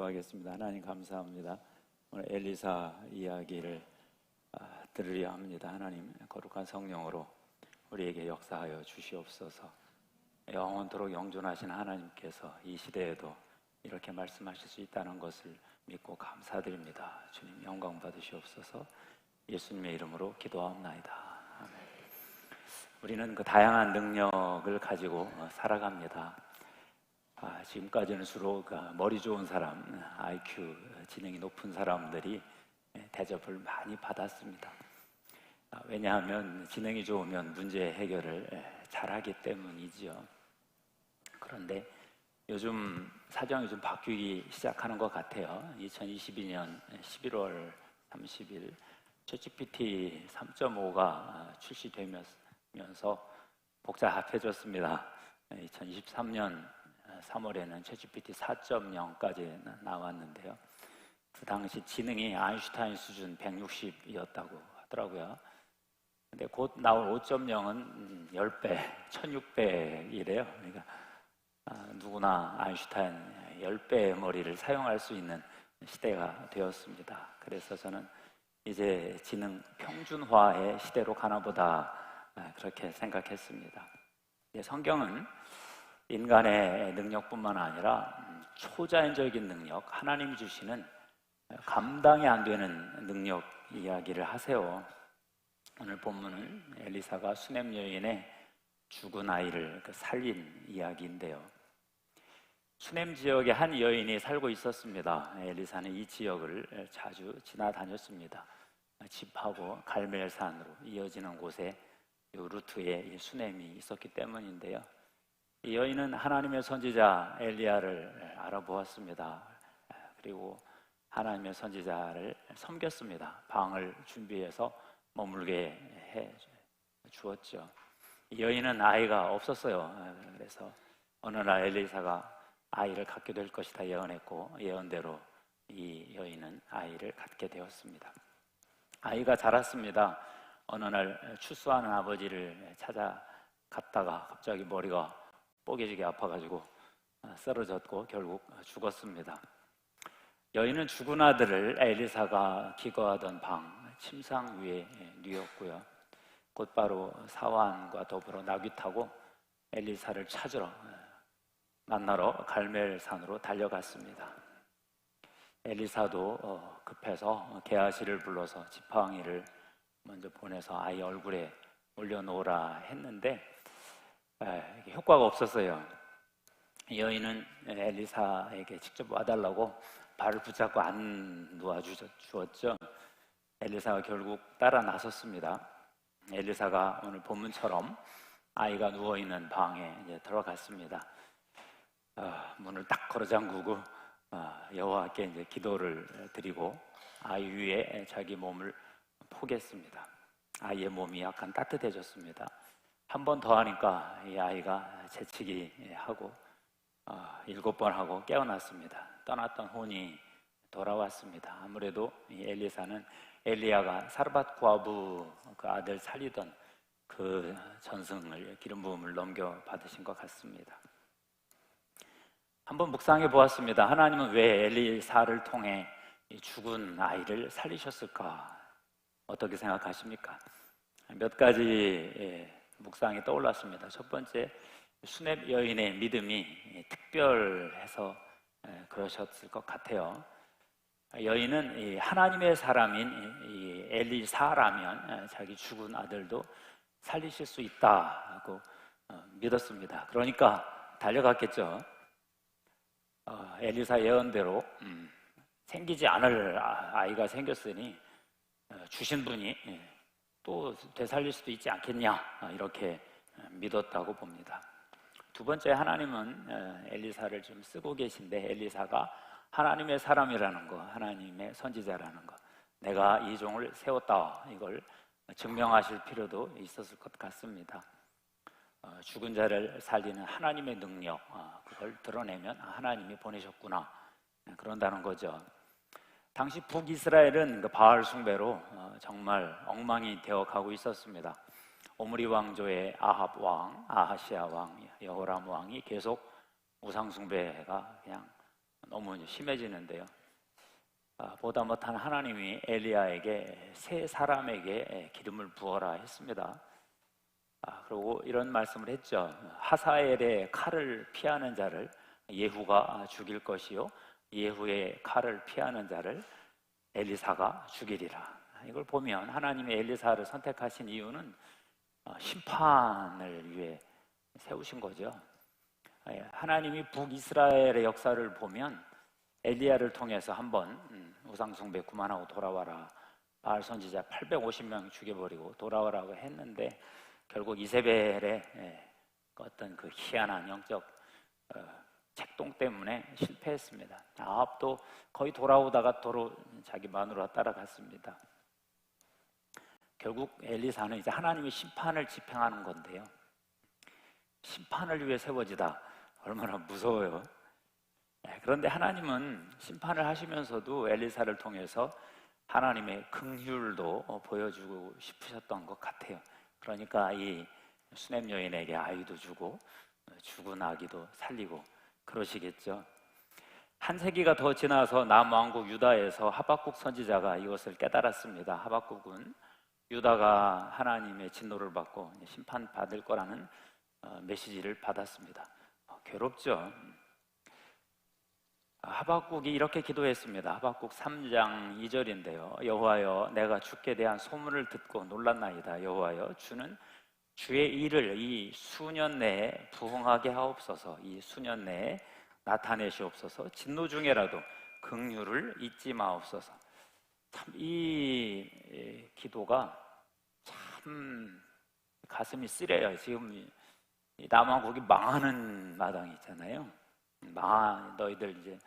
기도하겠습니다. 하나님 감사합니다. 오늘 엘리사 이야기를 아, 들으려 합니다. 하나님 거룩한 성령으로 우리에게 역사하여 주시옵소서. 영원토록 영존하신 하나님께서 이 시대에도 이렇게 말씀하실 수 있다는 것을 믿고 감사드립니다. 주님 영광 받으시옵소서. 예수님의 이름으로 기도하옵나이다. 아멘. 우리는 그 다양한 능력을 가지고 어, 살아갑니다. 아, 지금까지는 주로 그 머리 좋은 사람, IQ 지능이 높은 사람들이 대접을 많이 받았습니다. 아, 왜냐하면 지능이 좋으면 문제 해결을 잘하기 때문이지요. 그런데 요즘 사정이 좀 바뀌기 시작하는 것 같아요. 2022년 11월 30일 ChatGPT 3.5가 출시되면서 복잡해졌습니다. 2023년 3월에는 챗GPT 4.0까지 나왔는데요. 그 당시 지능이 아인슈타인 수준 160이었다고 하더라고요. 근데 곧 나올 5.0은 10배, 1600이래요. 그러니까 아, 누구나 아인슈타인 10배의 머리를 사용할 수 있는 시대가 되었습니다. 그래서 저는 이제 지능 평준화의 시대로 가나 보다 아, 그렇게 생각했습니다. 성경은 인간의 능력뿐만 아니라 음, 초자연적인 능력, 하나님이 주시는 감당이 안 되는 능력 이야기를 하세요. 오늘 본문은 엘리사가 수냄 여인의 죽은 아이를 그 살린 이야기인데요. 수냄 지역에 한 여인이 살고 있었습니다. 엘리사는 이 지역을 자주 지나다녔습니다. 집하고 갈멜산으로 이어지는 곳에 루트에 수냄이 있었기 때문인데요. 이 여인은 하나님의 선지자 엘리야를 알아보았습니다. 그리고 하나님의 선지자를 섬겼습니다. 방을 준비해서 머물게 해 주었죠. 이 여인은 아이가 없었어요. 그래서 어느 날 엘리사가 아이를 갖게 될 것이다 예언했고 예언대로 이 여인은 아이를 갖게 되었습니다. 아이가 자랐습니다. 어느 날 추수하는 아버지를 찾아갔다가 갑자기 머리가 뽀개지게 아파가지고 아, 쓰러졌고 결국 죽었습니다. 여인은 죽은 아들을 엘리사가 기거하던 방 침상 위에 뉘었고요. 곧바로 사환과 더불어 나귀 타고 엘리사를 찾으러 만나러 갈멜산으로 달려갔습니다. 엘리사도 어, 급해서 게하시를 불러서 지팡이를 먼저 보내서 아이 얼굴에 올려놓으라 했는데 효과가 없었어요. 여인은 엘리사에게 직접 와달라고 발을 붙잡고 안 놓아주었죠. 엘리사가 결국 따라 나섰습니다. 엘리사가 오늘 본문처럼 아이가 누워 있는 방에 들어갔습니다. 어, 문을 딱 걸어 잠그고 어, 여호와께 이제 기도를 드리고 아이 위에 자기 몸을 포겠습니다. 아이의 몸이 약간 따뜻해졌습니다. 한 번 더 하니까 이 아이가 재치기 하고 어, 일곱 번 하고 깨어났습니다. 떠났던 혼이 돌아왔습니다. 아무래도 엘리사는 엘리야가 사르밧 과부 그 아들 살리던 그 전승을 기름 부음을 넘겨 받으신 것 같습니다. 한번 묵상해 보았습니다. 하나님은 왜 엘리사를 통해 죽은 아이를 살리셨을까? 어떻게 생각하십니까? 몇 가지 예, 묵상이 떠올랐습니다. 첫 번째 수냅 여인의 믿음이 특별해서 그러셨을 것 같아요. 여인은 하나님의 사람인 엘리사라면 자기 죽은 아들도 살리실 수 있다고 어, 믿었습니다. 그러니까 달려갔겠죠. 어, 엘리사 예언대로 음, 생기지 않을 아, 아이가 생겼으니 어, 주신 분이 예, 또 되살릴 수도 있지 않겠냐 아, 이렇게 어, 믿었다고 봅니다. 두 번째 하나님은 어, 엘리사를 좀 쓰고 계신데 엘리사가 하나님의 사람이라는 거, 하나님의 선지자라는 거, 내가 이 종을 세웠다 이걸 증명하실 필요도 있었을 것 같습니다. 어, 죽은 자를 살리는 하나님의 능력 그걸 드러내면 하나님이 보내셨구나 그런다는 거죠. 당시 북이스라엘은 그 바알 숭배로 어, 정말 엉망이 되어 가고 있었습니다. 오므리 왕조의 아합 왕, 아하시아 왕, 여호람 왕이 계속 우상 숭배가 그냥 너무 심해지는데요. 아, 보다 못한 하나님이 엘리야에게 세 사람에게 기름을 부어라 했습니다. 아, 그리고 이런 말씀을 했죠. 하사엘의 칼을 피하는 자를 예후가 죽일 것이요. 예후의 칼을 피하는 자를 엘리사가 죽이리라. 이걸 보면 하나님의 엘리사를 선택하신 이유는 어, 심판을 위해 세우신 거죠. 예, 하나님이 북이스라엘의 역사를 보면 엘리야를 통해서 한번 음, 우상숭배 그만하고 돌아와라. 바알 선지자 850명 죽여버리고 돌아오라고 했는데 결국 이세벨의 예, 어떤 그 희한한 영적 어, 책동 때문에 실패했습니다. 아합도 거의 돌아오다가 도로 자기 마누라 따라갔습니다. 결국 엘리사는 이제 하나님의 심판을 집행하는 건데요. 심판을 위해 세워지다 얼마나 무서워요. 네, 그런데 하나님은 심판을 하시면서도 엘리사를 통해서 하나님의 긍휼도 어, 보여주고 싶으셨던 것 같아요. 그러니까 이 수냄 여인에게 아이도 주고 어, 죽은 아기도 살리고 그러시겠죠. 한 세기가 더 지나서 남왕국 유다에서 하박국 선지자가 이것을 깨달았습니다. 하박국은 유다가 하나님의 진노를 받고 심판 받을 거라는 어, 메시지를 받았습니다. 괴롭죠. 하박국이 이렇게 기도했습니다. 하박국 3장 2절인데요. 여호와여 내가 주께 대한 소문을 듣고 놀랐나이다. 여호와여 주는 주의 일을 이 수년 내에 부흥하게 하옵소서. 이 수년 내에 나타내시옵소서. 진노 중에라도 긍휼을 잊지 마옵소서. 참 이 기도가 참 가슴이 쓰려요. 지금 남한국이 망하는 마당이 있잖아요. 망 너희들 이제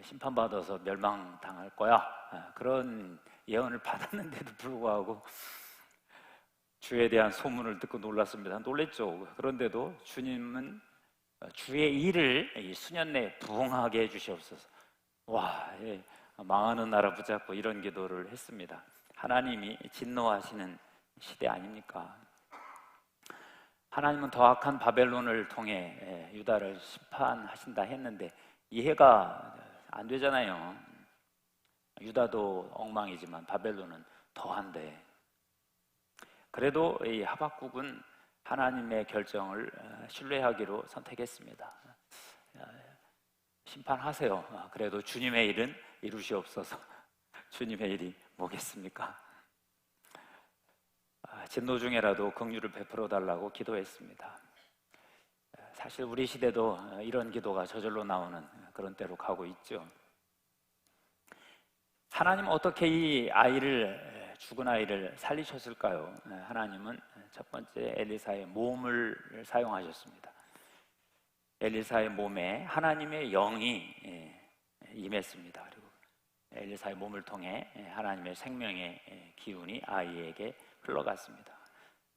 심판받아서 멸망당할 거야. 아, 그런 예언을 받았는데도 불구하고 주에 대한 소문을 듣고 놀랐습니다. 놀랬죠. 그런데도 주님은 주의 일을 이 수년 내에 부흥하게 해주시옵소서. 와, 예, 망하는 나라 붙잡고 이런 기도를 했습니다. 하나님이 진노하시는 시대 아닙니까? 하나님은 더 악한 바벨론을 통해 예, 유다를 심판하신다 했는데 이해가 안 되잖아요. 유다도 엉망이지만 바벨론은 더한데. 그래도 이 하박국은 하나님의 결정을 어, 신뢰하기로 선택했습니다. 어, 심판하세요. 아, 그래도 주님의 일은 이루시옵소서. 주님의 일이 뭐겠습니까? 아, 진노 중에라도 긍휼을 베풀어 달라고 기도했습니다. 사실 우리 시대도 이런 기도가 저절로 나오는 그런 때로 가고 있죠. 하나님 어떻게 이 아이를 죽은 아이를 살리셨을까요? 하나님은 첫 번째 엘리사의 몸을 사용하셨습니다. 엘리사의 몸에 하나님의 영이 예, 임했습니다. 그리고 엘리사의 몸을 통해 하나님의 생명의 기운이 아이에게 흘러갔습니다.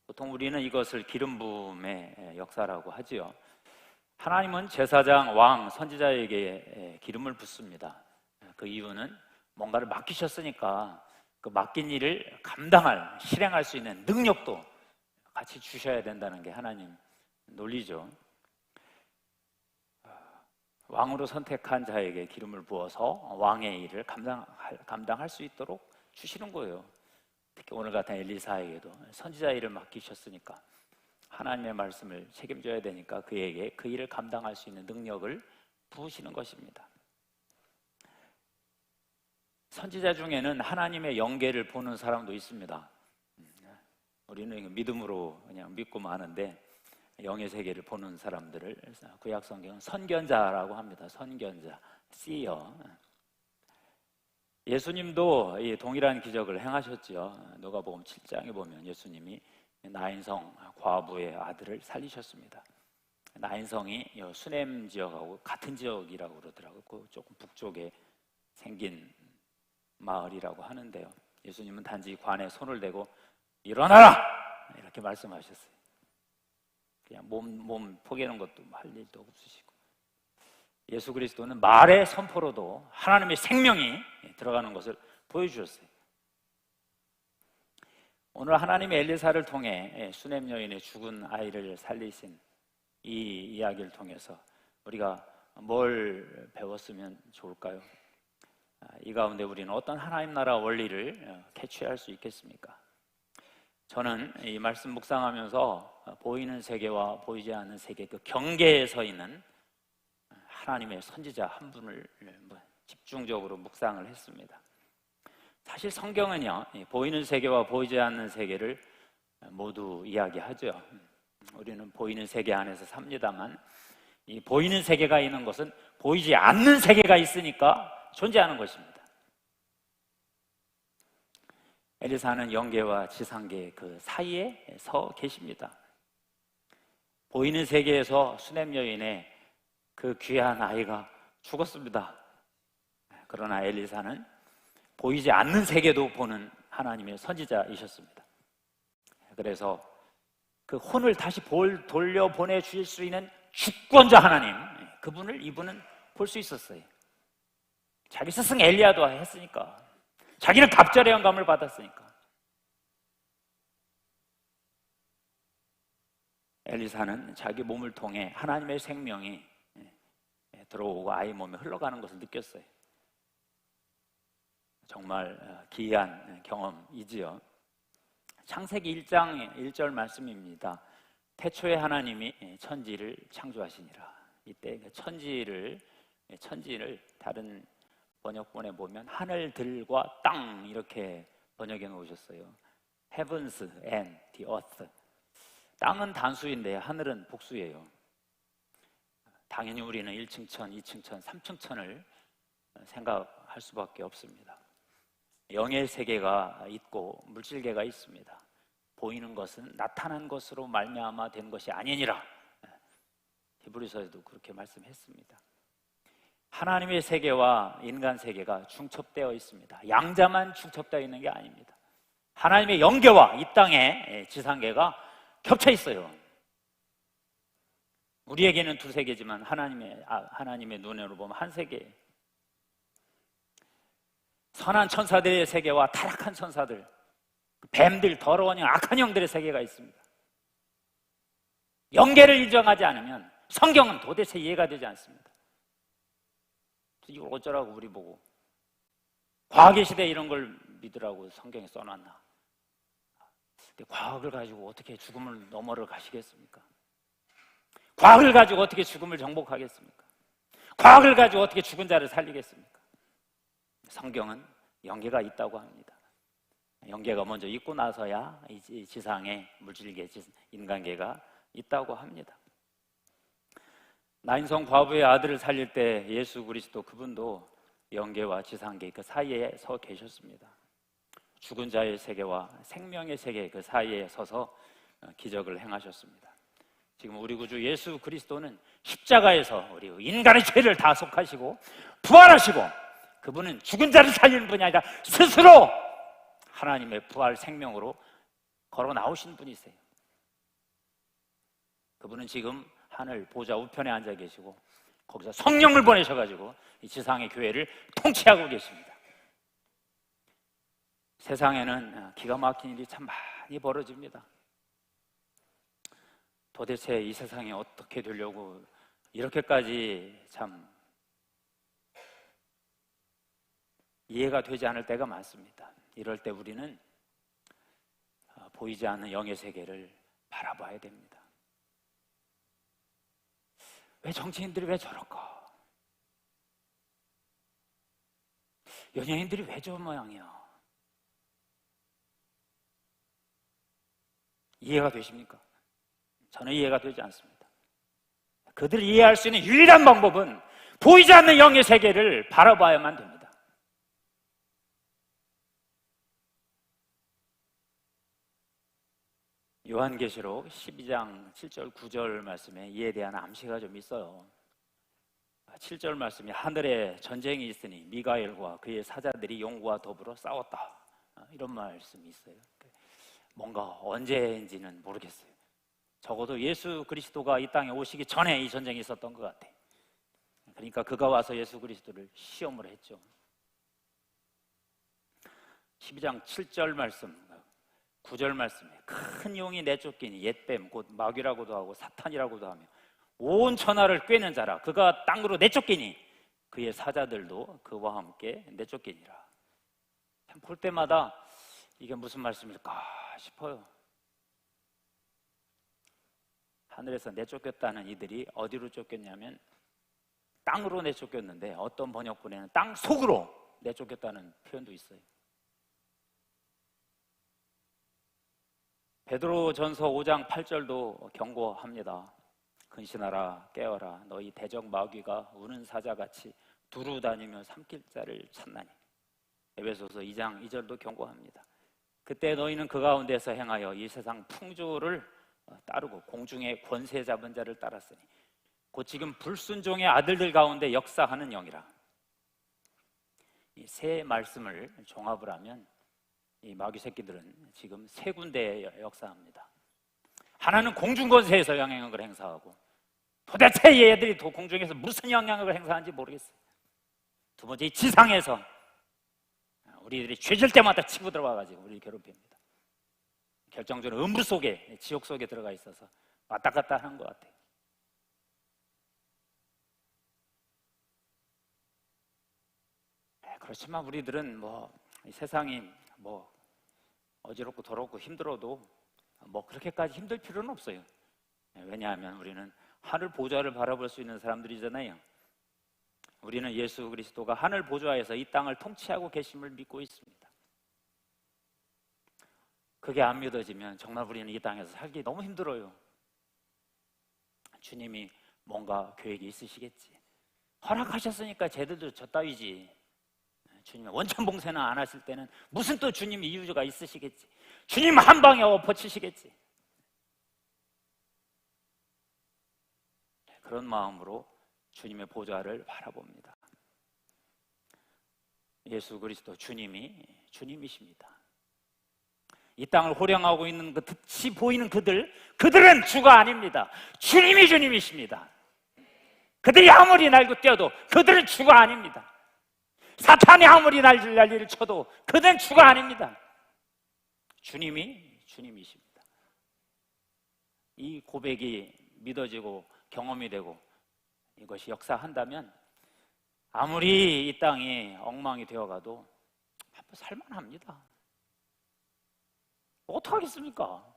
보통 우리는 이것을 기름 부음의 역사라고 하지요. 하나님은 제사장, 왕, 선지자에게 기름을 붓습니다. 그 이유는 뭔가를 맡기셨으니까 그 맡긴 일을 감당할, 실행할 수 있는 능력도 같이 주셔야 된다는 게 하나님 논리죠. 왕으로 선택한 자에게 기름을 부어서 왕의 일을 감당할, 감당할 수 있도록 주시는 거예요. 특히 오늘 같은 엘리사에게도 선지자 일을 맡기셨으니까 하나님의 말씀을 책임져야 되니까 그에게 그 일을 감당할 수 있는 능력을 부으시는 것입니다. 선지자 중에는 하나님의 영계를 보는 사람도 있습니다. 우리는 믿음으로 그냥 믿고 마는데 영의 세계를 보는 사람들을 구약 성경은 선견자라고 합니다. 선견자, 씨어. 예수님도 동일한 기적을 행하셨지요. 누가복음 7장에 보면 예수님이 나인성 과부의 아들을 살리셨습니다. 나인성이 수냄 지역하고 같은 지역이라고 그러더라고요. 그 조금 북쪽에 생긴 마을이라고 하는데요. 예수님은 단지 관에 손을 대고 일어나라 이렇게 말씀하셨어요. 그냥 몸, 몸 포개는 것도 할 일도 없으시고 예수 그리스도는 말의 선포로도 하나님의 생명이 들어가는 것을 보여주셨어요. 오늘 하나님의 엘리사를 통해 수냄 여인의 죽은 아이를 살리신 이 이야기를 통해서 우리가 뭘 배웠으면 좋을까요? 아, 이 가운데 우리는 어떤 하나님 나라 원리를 어, 캐치할 수 있겠습니까? 저는 이 말씀 묵상하면서 어, 보이는 세계와 보이지 않는 세계 그 경계에 서 있는 하나님의 선지자 한 분을 뭐 집중적으로 묵상을 했습니다. 사실 성경은요, 이 보이는 세계와 보이지 않는 세계를 모두 이야기하죠. 우리는 보이는 세계 안에서 삽니다만, 이 보이는 세계가 있는 것은 보이지 않는 세계가 있으니까 존재하는 것입니다. 엘리사는 영계와 지상계 그 사이에 서 계십니다. 보이는 세계에서 수냄 여인의 그 귀한 아이가 죽었습니다. 그러나 엘리사는 보이지 않는 세계도 보는 하나님의 선지자이셨습니다. 그래서 그 혼을 다시 돌려 보내 주실 수 있는 주권자 하나님, 그분을 이분은 볼 수 있었어요. 자기 스승 엘리야도 했으니까. 자기는 갑절의 영감을 받았으니까. 엘리사는 자기 몸을 통해 하나님의 생명이 들어오고 아이 몸에 흘러가는 것을 느꼈어요. 정말 어, 기이한 경험이지요. 창세기 1장 1절 말씀입니다. 태초에 하나님이 천지를 창조하시니라. 이때 그 천지를 천지를 다른 번역본에 보면 하늘들과 땅 이렇게 번역해 놓으셨어요. Heavens and the earth. 땅은 단수인데 하늘은 복수예요. 당연히 우리는 1층 천, 2층 천, 3층 천을 생각할 수밖에 없습니다. 영의 세계가 있고 물질계가 있습니다. 보이는 것은 나타난 것으로 말미암아 된 것이 아니니라. 히브리서에도 그렇게 말씀했습니다. 하나님의 세계와 인간 세계가 중첩되어 있습니다. 양자만 중첩되어 있는 게 아닙니다. 하나님의 영계와 이 땅의 지상계가 겹쳐 있어요. 우리에게는 두 세계지만 하나님의 아, 하나님의 눈으로 보면 한 세계. 선한 천사들의 세계와 타락한 천사들, 뱀들, 더러운 영, 악한 영들의 세계가 있습니다. 영계를 인정하지 않으면 성경은 도대체 이해가 되지 않습니다. 이걸 어쩌라고 우리 보고 과학의 시대에 이런 걸 믿으라고 성경에 써놨나? 과학을 가지고 어떻게 죽음을 너머를 가시겠습니까? 과학을 가지고 어떻게 죽음을 정복하겠습니까? 과학을 가지고 어떻게 죽은 자를 살리겠습니까? 성경은 영계가 있다고 합니다. 영계가 먼저 있고 나서야 이 지상에 물질계, 인간계가 있다고 합니다. 나인성 과부의 아들을 살릴 때 예수 그리스도 그분도 영계와 지상계 그 사이에 서 계셨습니다. 죽은 자의 세계와 생명의 세계 그 사이에 서서 기적을 행하셨습니다. 지금 우리 구주 예수 그리스도는 십자가에서 우리 인간의 죄를 다 속하시고 부활하시고 그분은 죽은 자를 살리는 분이 아니라 스스로 하나님의 부활 생명으로 걸어 나오신 분이세요. 그분은 지금 하늘 보좌 우편에 앉아 계시고 거기서 성령을 보내셔가지고 이 지상의 교회를 통치하고 계십니다. 세상에는 기가 막힌 일이 참 많이 벌어집니다. 도대체 이 세상이 어떻게 되려고 이렇게까지 참 이해가 되지 않을 때가 많습니다. 이럴 때 우리는 어, 보이지 않는 영의 세계를 바라봐야 됩니다. 왜 정치인들이 왜 저럴까? 연예인들이 왜 저 모양이야? 이해가 되십니까? 저는 이해가 되지 않습니다. 그들을 이해할 수 있는 유일한 방법은 보이지 않는 영의 세계를 바라봐야만 됩니다. 요한계시록 12장 7절 9절 말씀에 이에 대한 암시가 좀 있어요. 7절 말씀이 하늘에 전쟁이 있으니 미가엘과 그의 사자들이 용과 더불어 싸웠다. 이런 말씀이 있어요. 뭔가 언제인지는 모르겠어요. 적어도 예수 그리스도가 이 땅에 오시기 전에 이 전쟁이 있었던 것 같아. 그러니까 그가 와서 예수 그리스도를 시험을 했죠. 12장 7절 말씀, 9절 말씀에 큰 용이 내쫓기니 옛뱀 곧 마귀라고도 하고 사탄이라고도 하며 온 천하를 꿰는 자라. 그가 땅으로 내쫓기니 그의 사자들도 그와 함께 내쫓기니라. 참 볼 때마다 이게 무슨 말씀일까 싶어요. 하늘에서 내쫓겼다는 이들이 어디로 쫓겼냐면 땅으로 내쫓겼는데 어떤 번역본에는 땅 속으로 내쫓겼다는 표현도 있어요 베드로 전서 5장 8절도 경고합니다. 근신하라 깨어라 너희 대적 마귀가 우는 사자같이 두루 다니며 삼킬 자를 찾나니 에베소서 2장 2절도 경고합니다. 그때 너희는 그 가운데서 행하여 이 세상 풍조를 어, 따르고 공중의 권세 잡은 자를 따랐으니 곧 지금 불순종의 아들들 가운데 역사하는 영이라 이 세 말씀을 종합을 하면 이 마귀 새끼들은 지금 세 군데에 역사합니다. 하나는 공중 권세에서 영향력을 행사하고 도대체 얘들이 도 공중에서 무슨 영향력을 행사하는지 모르겠어요. 두 번째 이 지상에서 우리들이 죄질 때마다 치고 들어와가지고 우리 괴롭힙니다. 결정적으로 음부 속에 지옥 속에 들어가 있어서 왔다 갔다 하는 것 같아요. 네, 그렇지만 우리들은 뭐이 세상이 뭐 어지럽고 더럽고 힘들어도 뭐 그렇게까지 힘들 필요는 없어요. 네, 왜냐하면 우리는 하늘 보좌를 바라볼 수 있는 사람들이잖아요. 우리는 예수 그리스도가 하늘 보좌에서 이 땅을 통치하고 계심을 믿고 있습니다. 그게 안 믿어지면 정말 우리는 이 땅에서 살기 너무 힘들어요. 주님이 뭔가 계획이 있으시겠지. 허락하셨으니까 쟤들도 저 따위지. 주님 원천 봉쇄는 안 하실 때는 무슨 또 주님 이유가 있으시겠지. 주님 한 방에 엎어치시겠지. 그런 마음으로 주님의 보좌를 바라봅니다. 예수 그리스도 주님이 주님이십니다. 이 땅을 호령하고 있는 그 듯이 보이는 그들, 그들은 주가 아닙니다. 주님이 주님이십니다. 그들이 아무리 날고 뛰어도 그들은 주가 아닙니다. 사탄이 아무리 난리를 난리를 쳐도 그는 주가 아닙니다. 주님이 주님이십니다. 이 고백이 믿어지고 경험이 되고 이것이 역사한다면 아무리 이 땅이 엉망이 되어가도 살만합니다. 어떡하겠습니까?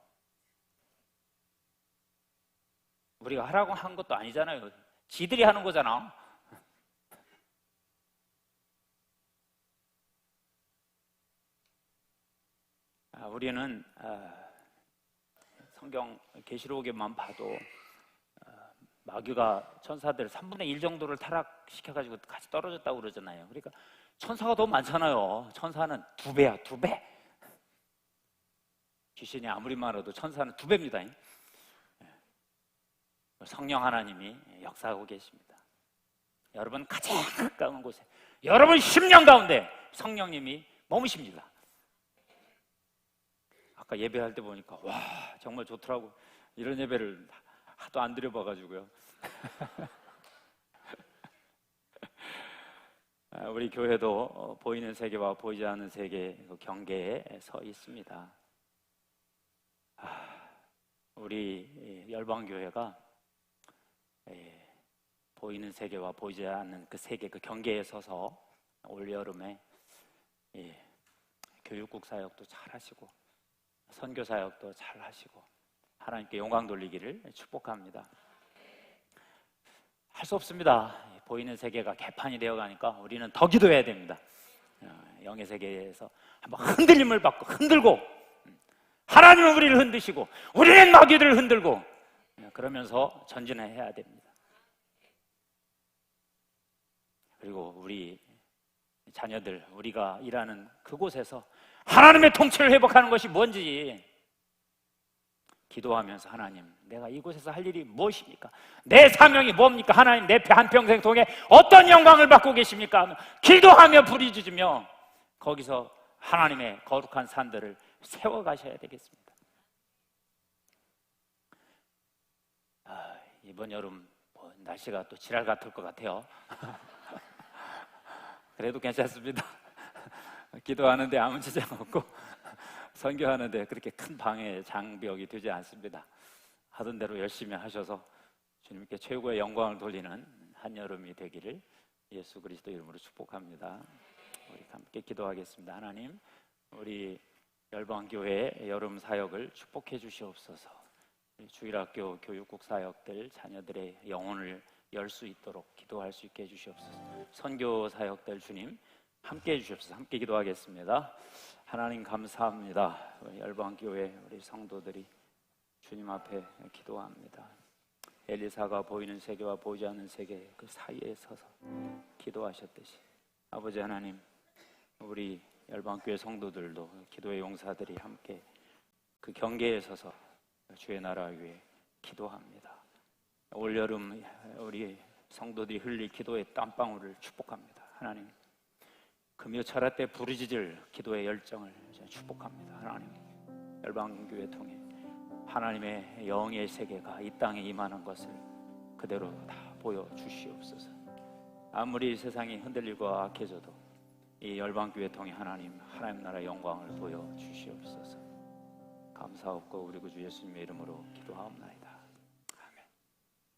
우리가 하라고 한 것도 아니잖아요. 지들이 하는 거잖아. 아, 우리는 아, 성경 계시록에만 봐도 아, 마귀가 천사들 3분의 1 정도를 타락시켜 가지고 같이 떨어졌다고 그러잖아요. 그러니까 천사가 더 많잖아요. 천사는 두 배야, 두 배. 귀신이 아무리 많아도 천사는 두 배입니다. 예. 성령 하나님이 역사하고 계십니다. 여러분 가장 가까운 곳에 여러분 10년 가운데 성령님이 머무십니다. 아까 예배할 때 보니까 와 정말 좋더라고 이런 예배를 하도 안 드려봐가지고요. 아, 우리 교회도 어, 보이는 세계와 보이지 않는 세계 그 경계에 서 있습니다. 아, 우리 열방 교회가 예, 보이는 세계와 보이지 않는 그 세계 그 경계에 서서 올 여름에 예, 교육국 사역도 잘 하시고 선교 사역도 잘 하시고 하나님께 영광 돌리기를 축복합니다. 할 수 없습니다. 보이는 세계가 개판이 되어 가니까 우리는 더 기도해야 됩니다. 어, 영의 세계에서 한번 흔들림을 받고 흔들고 하나님은 우리를 흔드시고 우리는 마귀들을 흔들고 그러면서 전진해야 됩니다. 그리고 우리 자녀들 우리가 일하는 그곳에서 하나님의 통치를 회복하는 것이 뭔지 기도하면서 하나님, 내가 이곳에서 할 일이 무엇입니까? 내 사명이 뭡니까? 하나님, 내 한평생 통해 어떤 영광을 받고 계십니까? 기도하며 부리짖으며 거기서 하나님의 거룩한 산들을 세워 가셔야 되겠습니다. 아, 이번 여름 뭐 날씨가 또 지랄 같을 것 같아요. 그래도 괜찮습니다. 기도하는데 아무 지장 없고 선교하는데 그렇게 큰 방해 장벽이 되지 않습니다. 하던 대로 열심히 하셔서 주님께 최고의 영광을 돌리는 한 여름이 되기를 예수 그리스도 이름으로 축복합니다. 우리 함께 기도하겠습니다. 하나님, 우리 열방 교회 여름 사역을 축복해 주시옵소서. 주일학교 교육국 사역들 자녀들의 영혼을 열 수 있도록 기도할 수 있게 해주시옵소서. 선교 사역들 주님 함께 해주시옵소서. 함께 기도하겠습니다. 하나님 감사합니다. 우리 열방 교회 우리 성도들이 주님 앞에 기도합니다. 엘리사가 보이는 세계와 보이지 않는 세계 그 사이에 서서 기도하셨듯이 아버지 하나님 우리 열방교회 성도들도 기도의 용사들이 함께 그 경계에 서서 주의 나라 위해 기도합니다. 올 여름 우리 성도들이 흘릴 기도의 땀방울을 축복합니다. 하나님 금요 철야 때 부르짖을 기도의 열정을 축복합니다. 하나님 열방교회 통해 하나님의 영의 세계가 이 땅에 임하는 것을 그대로 다 보여 주시옵소서. 아무리 세상이 흔들리고 악해져도 이 열방교회 통해 하나님 하나님 나라 영광을 보여 주시옵소서. 감사하고 우리 구주 예수님의 이름으로 기도하옵나이다.